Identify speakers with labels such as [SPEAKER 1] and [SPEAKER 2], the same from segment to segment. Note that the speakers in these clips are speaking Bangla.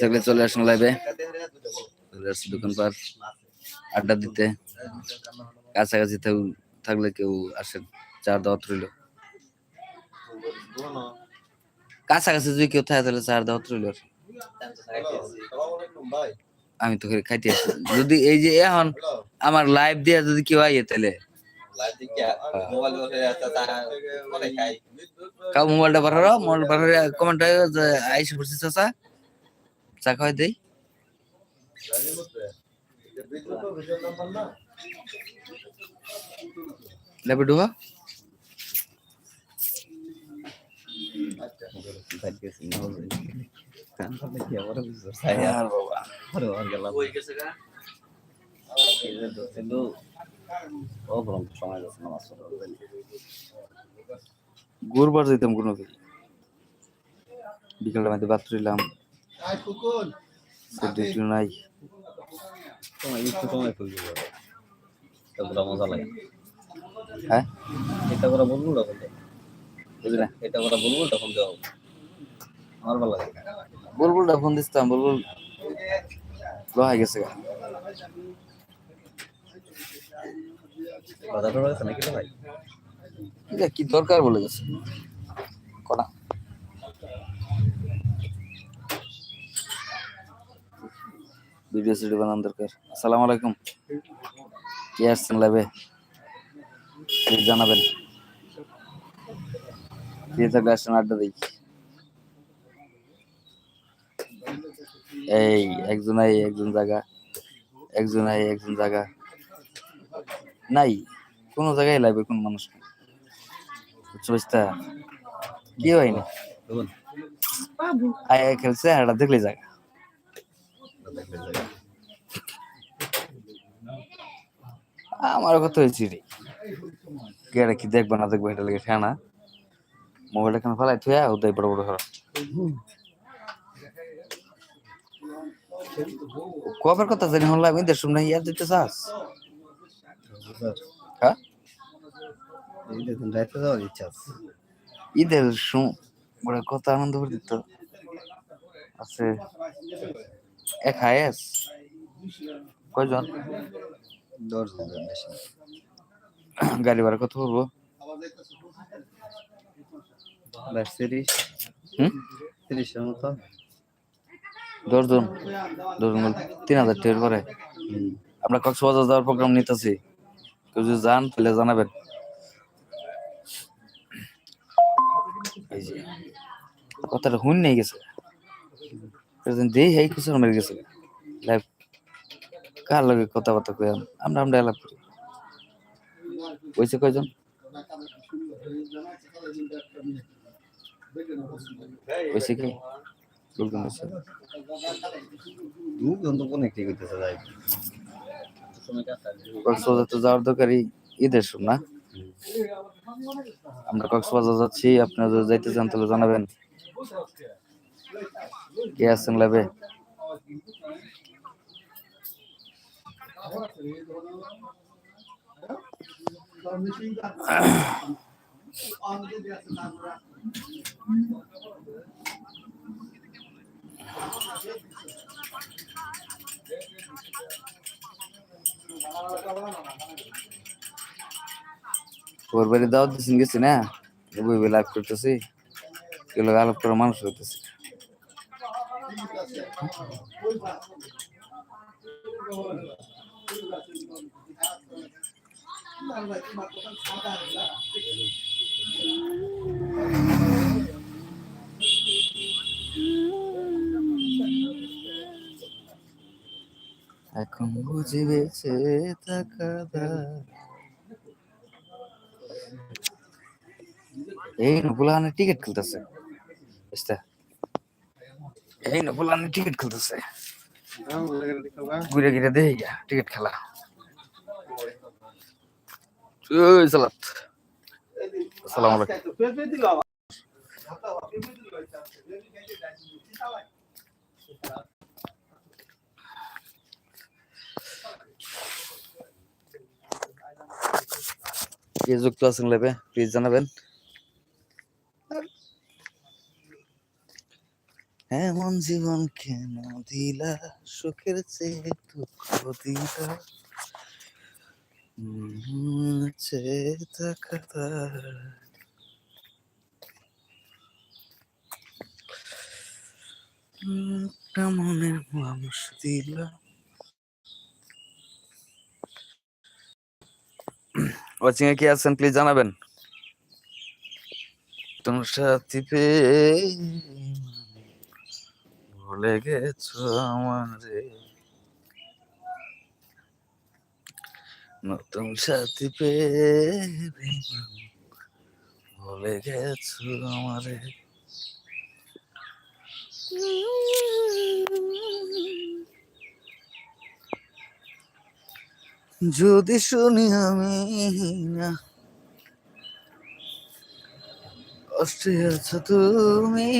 [SPEAKER 1] থাকলে চলে আসুন লাইভে চলে আসছি দোকান পার আড্ডা দিতে। কাছাকাছি থাকলে কেউ আসেন। চার দাওয়াত রইল। কাছাকাছি যদি কেউ থাকে তাহলে চার দাওয়াত রইল। আমি তো খাইতে আসি। যদি এই যে এখন আমার লাইভ দিয়ে যদি কেউ আইয়ে তাহলে। কাউ মোবাইলটা পাঠারো মোবাইল পাঠারে কমেন্ট আইসে পড়ছি চাচা চা খাওয়াই দেই লেবে গুরবার যেতাম কোনো দিন। বিকেলটা মধ্যে রইলাম। ডিউটি নাই।
[SPEAKER 2] মজা লাগে
[SPEAKER 1] হ্যাঁ?
[SPEAKER 2] এটা করে এটা করে যাও আমার ভালো লাগে
[SPEAKER 1] বুলবুলটা ফোন দিতাম বুলবুল লোহাই গেছে কি দরকার বলে গেছে? ভিডিও সিডিও বানান দরকার। আসসালামু আলাইকুম। কে আসছেন জানাবেন? ফ্রি থাকলে আসছেন? আড্ডা দিই। এই, একজন আই, একজন জায়গা একজন আই, একজন জায়গা নাই, কোনো জায়গায় লাগবে কোন মানুষ বুঝছ বুঝতা কি হয়নি আয় খেলছে এটা দেখলে জায়গা আমার কথা হয়েছে রে। গেড়ে কি দেখবে না দেখবে, এটা লেগে ঠেনা মোবাইল এখানে ফেলাই থুয়া ওদাই বড় বড় খারাপ কবের কথা জানি হলাম ইন্দের শুনে ইয়ার দিতে চাস? হ্যাঁ?
[SPEAKER 2] এই দেখুন রাইতে যাওয়ার ইচ্ছা আছে।
[SPEAKER 1] ঈদের শুন বড় কত আনন্দ করে দিত। আছে এক হায়েস কয়জন?
[SPEAKER 2] দশ জন যান বেশি।
[SPEAKER 1] গাড়ি ভাড়া কত পড়ব?
[SPEAKER 2] বাইশ তিরিশ।
[SPEAKER 1] হুম?
[SPEAKER 2] তিরিশের মতো।
[SPEAKER 1] দশজন? দশজন তিন হাজার টের পরে?
[SPEAKER 2] হুম।
[SPEAKER 1] আমরা কক্সবাজার যাওয়ার প্রোগ্রাম নিতেছি। কেউ যদি যান, তাহলে জানাবেন। কথাটা হুন নেই গেছে। দেই এই কিছু মেরে গেছে। লাইভ কার লগে কথাবার্তা কই আমরা আমরা আলাপ করি। কইছে কয়জন? কইছে কি? বলবেন কইছে।
[SPEAKER 2] দু জন তো কোন একটি করতেছে যাই
[SPEAKER 1] কক্সবাজার তো যাওয়ার দরকারই ঈদের শুন না? আমরা কক্সবাজার যাচ্ছি, আপনারা যদি যাইতে চান তাহলে জানাবেন। কে আছেন লাইভে ওর বাড়ি দাওয়াত দিচ্ছেন গেছি না? বই বই লাইভ করতেছি। এগুলো আলাপ করে মানুষ হইতেছে। এখন বুঝি বেঁচে থাকা এই নকুলানে টিকিট খুলতেছে। এই নকুলানে টিকিট খুলতেছে। ঘুরে ঘুরে দেখি গা টিকিট খেলা। সালাত। যুক্ত আছেন লেবে প্লিজ জানাবেন। এমন জীবন কেন দিলা? সুখের চেয়ে দুঃখ দিলা। দিলা। কি আছেন প্লিজ জানাবেন। তোমার সাথী পেয়ে ভুলে গেছো আমারে। নতুন সাথী পেয়ে ভুলে গেছো আমারে। যদি শুনি আমি না কষ্টে আছো তুমি।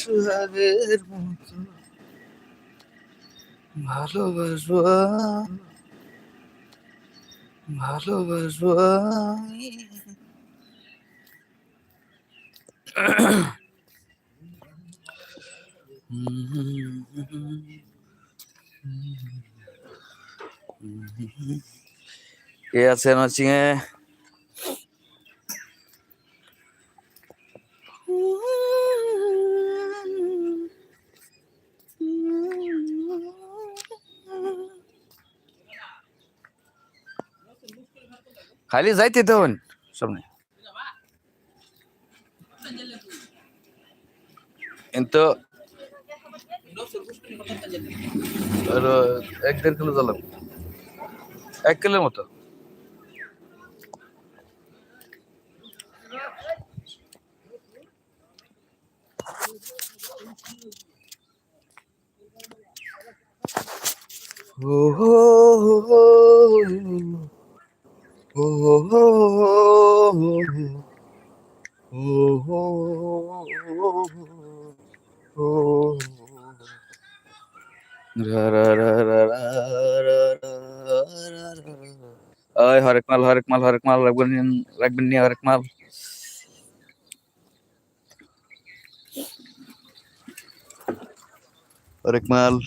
[SPEAKER 1] সুহাগের মতো ভালোবাসবো ভালোবাসবো। কে আছেন ওয়াচিং খালি যাইতে তখন সামনে কিন্তু এক দেড় কিলো জ্বালাবো এক কিলোর মতো। ও হো হো ও oh, oh, oh, oh, Ay, Harik Mal, Harik Mal, Harik Mal, Ragbani, ya Harik Mal. Harik Mal.